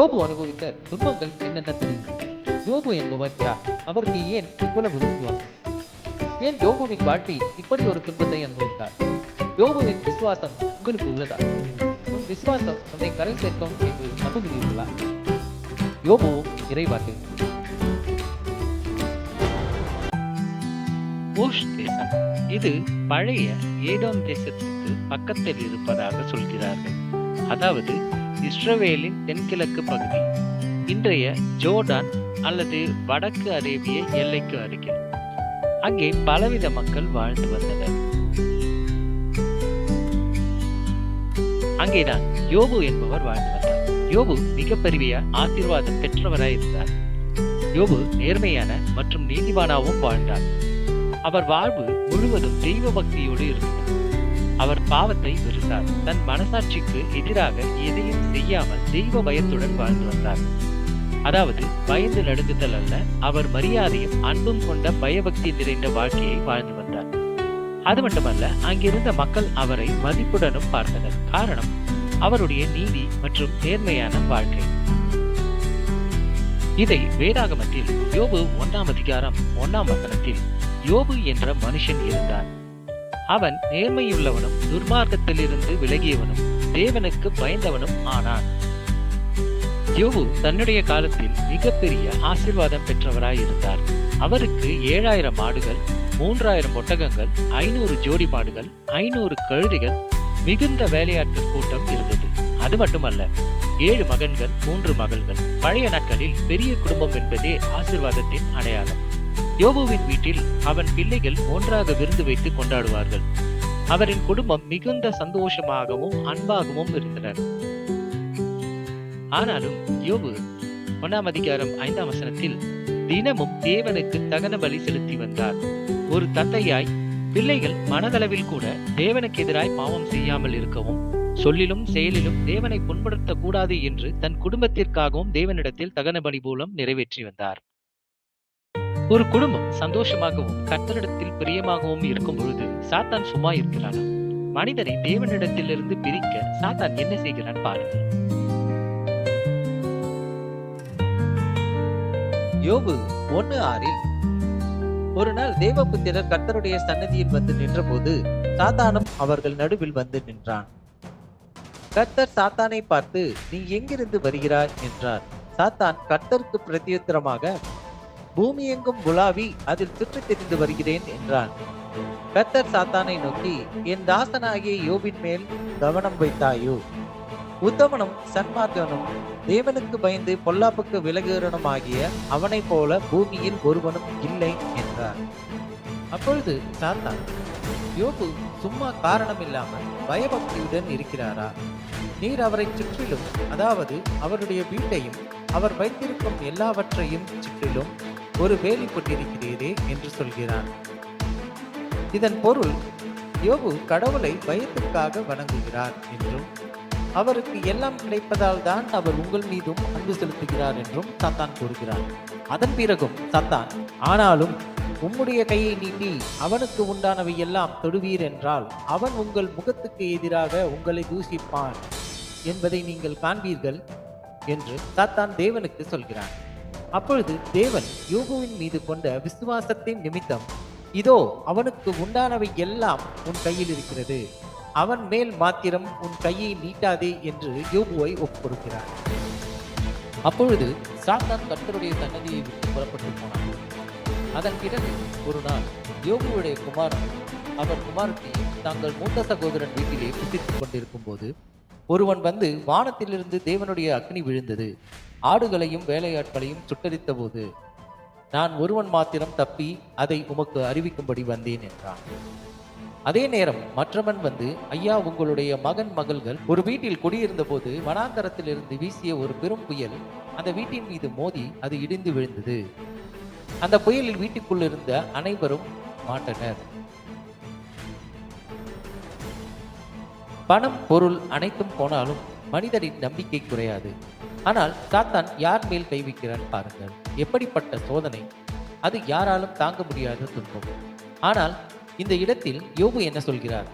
யோபு அனுபவித்த துன்பங்கள் என்னென்ன தெரியும் யோபு என்பவர் யார் அவருக்கு ஏன் இவ்வளவு விரும்புவார் ஏன் யோபுவின் வாழ்க்கை இப்படி ஒரு துன்பத்தை அனுபவித்தார்? யோபுவின் விசுவாசம் உங்களுக்கு உள்ளதா? உன் விசுவாசம் அதை கரை சேர்க்கும் என்று நம்புகிறீர்களா? யோபு இறைவாக்கு. ஊஷ் தேசம். இது பழைய ஏடோம் தேசத்துக்கு பக்கத்தில் இருப்பதாக சொல்கிறார்கள். அதாவது இஸ்ரவேலின் தென்கிழக்கு பகுதி. இன்றைய ஜோர்டான் அல்லது வடக்கு அரேபிய எல்லைக்கு அருகில். அங்கே பலவித மக்கள் வாழ்ந்து வந்தனர். அங்கேதான் யோபு என்பவர் வாழ்ந்து வந்தார். யோபு மிகப்பெரிய ஆசீர்வாதம் பெற்றவராய் இருந்தார். யோபு நேர்மையான மற்றும் நீதிமானாவும் வாழ்ந்தார். அவர் வாழ்வு முழுவதும் தெய்வ பக்தியோடு இருந்தது. அவர் பாவத்தை வெறுத்தார். தன் மனசாட்சிக்கு எதிராக எதையும் செய்யாமல் தெய்வ பயத்துடன் வாழ்ந்து வந்தார். அதாவது பயந்து நடுங்குதல் அல்ல அவர் மரியாதையும் அன்பும் கொண்ட பயபக்தி நிறைந்த வாழ்க்கையை வாழ்ந்து வந்தார். அது மட்டுமல்ல அங்கிருந்த மக்கள் அவரை மதிப்புடனும் பார்த்தனர். காரணம் அவருடைய நீதி மற்றும் நேர்மையான வாழ்க்கை. இதை வேதாகமத்தில் யோபு ஒன்றாம் அதிகாரம் ஒன்னாம் வசனத்தில் யோபு என்ற மனுஷன் இருந்தான் அவன் நேர்மையுள்ளவனும் துர்மார்க்கத்திலிருந்து விலகியவனும் தேவனுக்கு பயந்தவனும் ஆனான். யோபு தன்னுடைய காலத்தில் மிகப்பெரிய ஆசீர்வாதம் பெற்றவராயிருந்தார். அவருக்கு ஏழாயிரம் ஆடுகள் மூன்றாயிரம் ஒட்டகங்கள் ஐநூறு ஜோடி மாடுகள் ஐநூறு கழுதைகள் மிகுந்த வேலையாட்கள் கூட்டம் இருந்தது. அது மட்டுமல்ல ஏழு மகன்கள் மூன்று மகள்கள் பழைய நாட்களில் பெரிய குடும்பம் என்பதே ஆசீர்வாதத்தின் அடையாளம். யோபுவின் வீட்டில் அவன் பிள்ளைகள் ஒன்றாக விருந்து வைத்து கொண்டாடுவார்கள். அவரின் குடும்பம் மிகுந்த சந்தோஷமாகவும் அன்பாகவும் இருந்தனர். ஆனாலும் யோபு ஒன்னாம் அதிகாரம் ஐந்தாம் வசனத்தில் தினமும் தேவனுக்கு தகன பலி செலுத்தி வந்தார். ஒரு தந்தையாய் பிள்ளைகள் மனதளவில் கூட தேவனுக்கு எதிராய் பாவம் செய்யாமல் இருக்கவும் சொல்லிலும் செயலிலும் தேவனை புண்படுத்தக் கூடாது என்று தன் குடும்பத்திற்காகவும் தேவனிடத்தில் தகன பலி மூலம் நிறைவேற்றி வந்தார். ஒரு குடும்பம் சந்தோஷமாகவும் கர்த்தரிடத்தில் பிரியமாகவும் இருக்கும் பொழுது சாத்தான் சும்மா இருக்கிறானா? மனிதனை தேவனிடத்திலிருந்து பிரிக்க சாத்தான் என்ன செய்கிறான் பாருங்கள். யோபு ஒன்னு ஆறில் ஒரு நாள் தேவபுத்திரர் கர்த்தருடைய சன்னதியில் வந்து நின்றபோது சாத்தானும் அவர்கள் நடுவில் வந்து நின்றான். கர்த்தர் சாத்தானை பார்த்து நீ எங்கிருந்து வருகிறாய்? என்றார். சாத்தான் கர்த்தருக்கு பிரத்யுத்தரமாக பூமி எங்கும் உலாவி அதில் சுற்றி தெரிந்து வருகிறேன் என்றான். கத்தர் சாத்தானை நோக்கி என் தாசனாகிய யோபின் மேல் கவனம் வைத்தாயோ? உத்தமனும் சன்மார்க்கனும் தேவனுக்கு பயந்து பொல்லாப்புக்கு விலகுகிறனும் ஆகிய அவனைப் போல பூமியில் ஒருவனும் இல்லை என்றார். அப்பொழுது சாத்தான் யோபு சும்மா காரணம் இல்லாமல் பயபக்தியுடன் இருக்கிறாரா? நீர் அவரை சுற்றிலும் அதாவது அவருடைய வீட்டையும் அவர் வைத்திருக்கும் எல்லாவற்றையும் சுற்றிலும் ஒரு வேலி போட்டிருக்கிறீரே என்று சொல்கிறான். இதன் பொருள் யோபு கடவுளை பயத்துக்காக வணங்குகிறார் என்றும் அவருக்கு எல்லாம் கிடைப்பதால் தான் அவர் உங்கள் மீதும் அன்பு செலுத்துகிறார் என்றும் சாத்தான் கூறுகிறார் அதன் பிறகும் சாத்தான் ஆனாலும் உம்முடைய கையை நீட்டி அவனுக்கு உண்டானவை எல்லாம் தொடுவீர் என்றால் அவன் உங்கள் முகத்துக்கு எதிராக உங்களை தூசிப்பான் என்பதை நீங்கள் காண்பீர்கள் என்று சாத்தான் தேவனுக்கு சொல்கிறான். அப்பொழுது தேவன் யோகுவின் மீது கொண்ட விசுவாசத்தின் நிமித்தம் இதோ அவனுக்கு உண்டானவை எல்லாம் உன் கையில் இருக்கிறது. அவன் மேல் மாத்திரம் உன் கையை நீட்டாதே என்று யோகுவை ஒப்புக்கொடுக்கிறார். அப்பொழுது சாத்தான் கர்த்தருடைய சன்னதியை விட்டு புறப்பட்டு போனான். அதன் பிறகு ஒரு நாள் யோகுவுடைய குமாரன் அவர் குமாரத்தை தாங்கள் மூத்த சகோதரன் வீட்டிலே புசித்துக் கொண்டிருக்கும் போது ஒருவன் வந்து வானத்திலிருந்து தேவனுடைய அக்னி விழுந்தது. ஆடுகளையும் வேலையாட்களையும் சுட்டரித்த போது நான் ஒருவன் மாத்திரம் தப்பி அதை உமக்கு அறிவிக்கும்படி வந்தேன் என்றான். அதே நேரம் மற்றவன் வந்து ஐயா உங்களுடைய மகன் மகள்கள் ஒரு வீட்டில் குடியிருந்த போது வனாந்தரத்திலிருந்து வீசிய ஒரு பெரும் புயல் அந்த வீட்டின் மீது மோதி அது இடிந்து விழுந்தது. அந்த புயலில் வீட்டுக்குள் இருந்த அனைவரும் மாட்டனர் பணம் பொருள் அனைத்தும் போனாலும் மனிதனின் நம்பிக்கை குறையாது. ஆனால் சாத்தான் யார் மேல் கைவிக்கிறான் பாருங்கள். எப்படிப்பட்ட சோதனை? அது யாராலும் தாங்க முடியாத துன்பம். ஆனால் இந்த இடத்தில் யோபு என்ன சொல்கிறார்?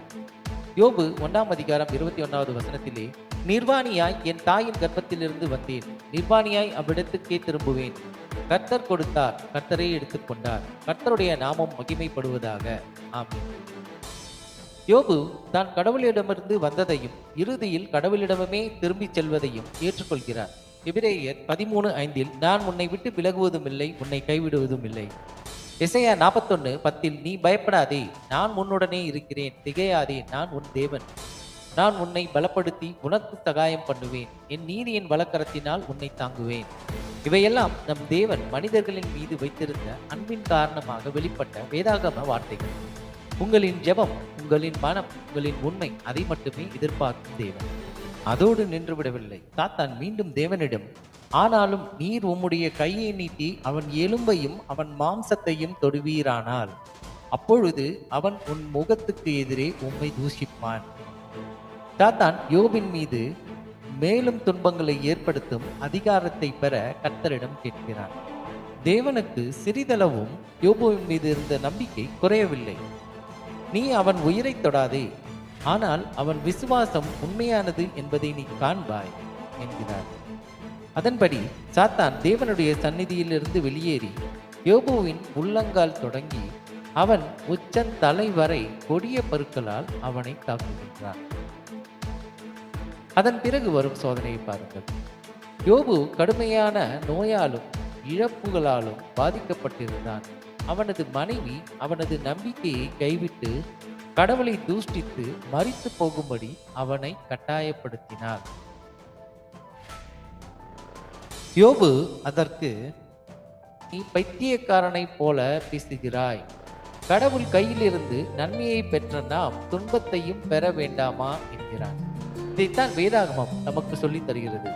யோபு ஒன்றாம் அதிகாரம் இருபத்தி ஒன்றாவது வசனத்திலே நிர்வாணியாய் என் தாயின் கர்ப்பத்திலிருந்து வந்தேன். நிர்வாணியாய் அவ்விடத்துக்கே திரும்புவேன். கர்த்தர் கொடுத்தார் கர்த்தரே எடுத்துக்கொண்டார். கர்த்தருடைய நாமம் மகிமைப்படுவதாக. ஆமீன். யோபு தான் கடவுளிடமிருந்து வந்ததையும் இறுதியில் கடவுளிடமே திரும்பிச் செல்வதையும் ஏற்றுக்கொள்கிறார். எபிரேயர் பதிமூணு ஐந்தில் நான் உன்னை விட்டு விலகுவதும் இல்லை உன்னை கைவிடுவதும் இல்லை. இசையா நாற்பத்தொன்னு பத்தில் நீ பயப்படாதே நான் உன்னுடனே இருக்கிறேன் திகையாதே நான் உன் தேவன். நான் உன்னை பலப்படுத்தி உனக்கு சகாயம் பண்ணுவேன் என் நீதியின் வழக்கரத்தினால் உன்னை தாங்குவேன். இவையெல்லாம் நம் தேவன் மனிதர்களின் மீது வைத்திருந்த அன்பின் காரணமாக வெளிப்பட்ட வேதாகம வார்த்தைகள். உங்களின் ஜெபம் உங்களின் மனம் உங்களின் உண்மை அதை மட்டுமே எதிர்பார்க்கும் தேவன். அதோடு நின்றுவிடவில்லை. தாத்தான் சாத்தான் மீண்டும் தேவனிடம் ஆனாலும் நீர் உம்முடைய கையை நீட்டி அவன் எலும்பையும் அவன் மாம்சத்தையும் தொடுவீரானால் அப்பொழுது அவன் உன் முகத்துக்கு எதிரே உம்மை தூஷிப்பான். சாத்தான் யோபின் மீது மேலும் துன்பங்களை ஏற்படுத்தும் அதிகாரத்தை பெற கர்த்தரிடம் கேட்கிறான். தேவனுக்கு சிறிதளவும் யோபுவின் மீது இருந்த நம்பிக்கை குறையவில்லை. நீ அவன் உயிரை தொடாதே. ஆனால் அவன் விசுவாசம் உண்மையானது என்பதை நீ காண்பாய் என்கிறார். அதன்படி சாத்தான் தேவனுடைய சந்நிதியிலிருந்து வெளியேறி யோபுவின் உள்ளங்கால் தொடங்கி அவன் உச்சந்தலை வரை கொடிய பருக்களால் அவனை தாக்குகின்றான். அதன் பிறகு வரும் சோதனையை பாருங்கள். யோபு கடுமையான நோயாலும் இழப்புகளாலும் பாதிக்கப்பட்டிருந்தான். அவனது மனைவி அவனது நம்பிக்கையை கைவிட்டு கடவுளை தூஷ்டித்து மறித்து போகும்படி அவனை கட்டாயப்படுத்தினார். யோபு அதற்கு நீ பைத்தியக்காரனைப் போல பேசுகிறாய். கடவுள் கையிலிருந்து நன்மையை பெற்ற நாம் துன்பத்தையும் பெற வேண்டாமா? என்கிறான். இதைத்தான் வேதாகமம் நமக்கு சொல்லித் தருகிறது.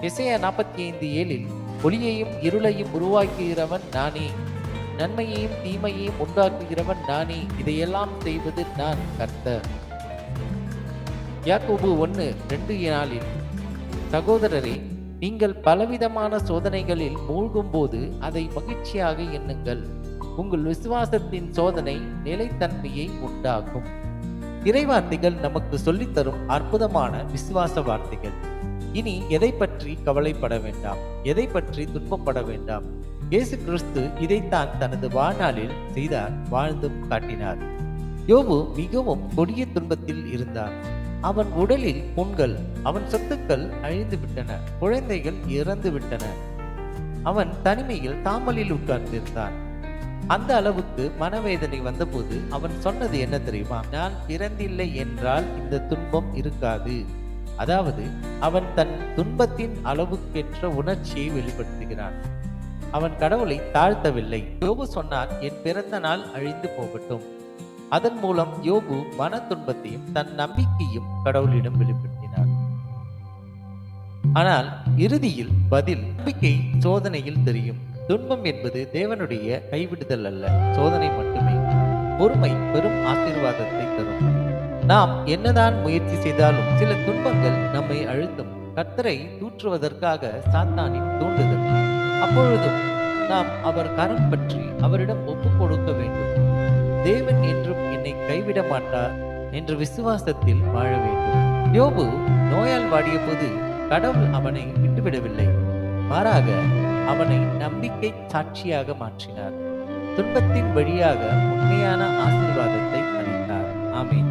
இசைய நாற்பத்தி ஐந்து ஏழில் ஒளியையும் இருளையும் உருவாக்குகிறவன் நானே. நன்மையையும் தீமையையும் உண்டாக்குகிறவன் நானே. இதையெல்லாம் செய்வது நான் கர்த்தர். யாக்கோபு ஒன்று ரெண்டு நாளில் சகோதரரே நீங்கள் பலவிதமான சோதனைகளில் மூழ்கும்போது அதை மகிழ்ச்சியாக எண்ணுங்கள். உங்கள் விசுவாசத்தின் சோதனை நிலைத்தன்மையை உண்டாக்கும். இறைவார்த்தைகள் நமக்கு சொல்லித்தரும் அற்புதமான விசுவாச வார்த்தைகள். இனி எதை பற்றி கவலைப்பட வேண்டாம்? எதை பற்றி துன்பப்பட வேண்டாம்? இயேசு கிறிஸ்து இதைத்தான் தனது வாழ்நாளில் செய்தார் வாழ்ந்தும் காட்டினார். யோபு மிகவும் கொடிய துன்பத்தில் இருந்தார் அவன் உடலில் புண்கள் அவன் சொத்துக்கள் அழிந்து விட்டன குழந்தைகள் இறந்து விட்டன. அவன் தனிமையில் தாமலில் உட்கார்ந்திருந்தான். அந்த அளவுக்கு மனவேதனை வந்தபோது அவன் சொன்னது என்ன தெரியுமா? நான் பிறந்தில்லை என்றால் இந்த துன்பம் இருக்காது. அதாவது அவன் தன் துன்பத்தின் அளவுக்கேற்ற உணர்ச்சியை வெளிப்படுத்துகிறான். அவன் கடவுளை தாழ்த்தவில்லை. யோபு சொன்னான் என் பிறந்த நாள் அழிந்து போகட்டும். அதன் மூலம் யோபு மன துன்பத்தையும் தன் நம்பிக்கையும் கடவுளிடம் வெளிப்படுத்தினார். ஆனால் இறுதியில் பதில் நம்பிக்கை சோதனையில் தெரியும். துன்பம் என்பது தேவனுடைய கைவிடுதல் அல்ல சோதனை மட்டுமே. பொறுமை பெரும் ஆசீர்வாதத்தை தரும். நாம் என்னதான் முயற்சி செய்தாலும் சில துன்பங்கள் நம்மை அழுத்தும். கர்த்தரை தூற்றுவதற்காக சாத்தானின் தூண்டுதல். அப்பொழுதும் நாம் அவர் கரம் பற்றி அவரிடம் ஒப்பு கொடுக்க வேண்டும். தேவன் என்றும் என்னை கைவிட மாட்டார் என்ற விசுவாசத்தில் வாழ வேண்டும். யோபு நோயால் வாடிய போது கடவுள் அவனை விட்டுவிடவில்லை. மாறாக அவனை நம்பிக்கை சாட்சியாக மாற்றினார். துன்பத்தின் வழியாக உண்மையான ஆசீர்வாதத்தை அளித்தார். ஆமீன்.